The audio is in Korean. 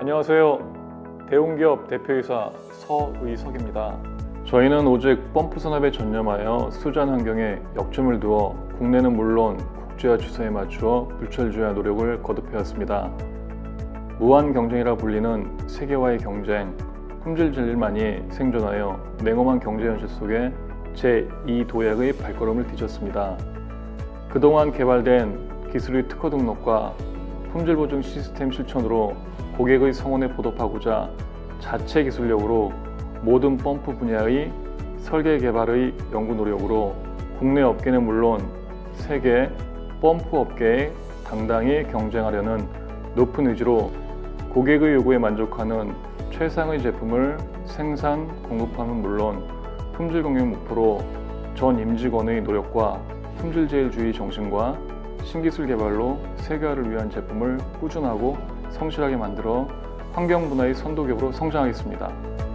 안녕하세요. 대웅기업 대표이사 서의석입니다. 저희는 오직 펌프 산업에 전념하여 수잔 환경에 역점을 두어 국내는 물론 국제화 추세에 맞추어 불철주야 노력을 거듭해왔습니다. 무한 경쟁이라 불리는 세계와의 경쟁, 품질질만이 생존하여 냉엄한 경제 현실 속에 제2 도약의 발걸음을 뒤졌습니다. 그동안 개발된 기술의 특허 등록과 품질 보증 시스템 실천으로 고객의 성원에 보답하고자 자체 기술력으로 모든 펌프 분야의 설계 개발의 연구 노력으로 국내 업계는 물론 세계 펌프 업계에 당당히 경쟁하려는 높은 의지로 고객의 요구에 만족하는 최상의 제품을 생산, 공급함은 물론 품질 공유 목표로 전 임직원의 노력과 품질 제일주의 정신과 신기술 개발로 세계화를 위한 제품을 꾸준하고 성실하게 만들어 환경 분야의 선도기업으로 성장하겠습니다.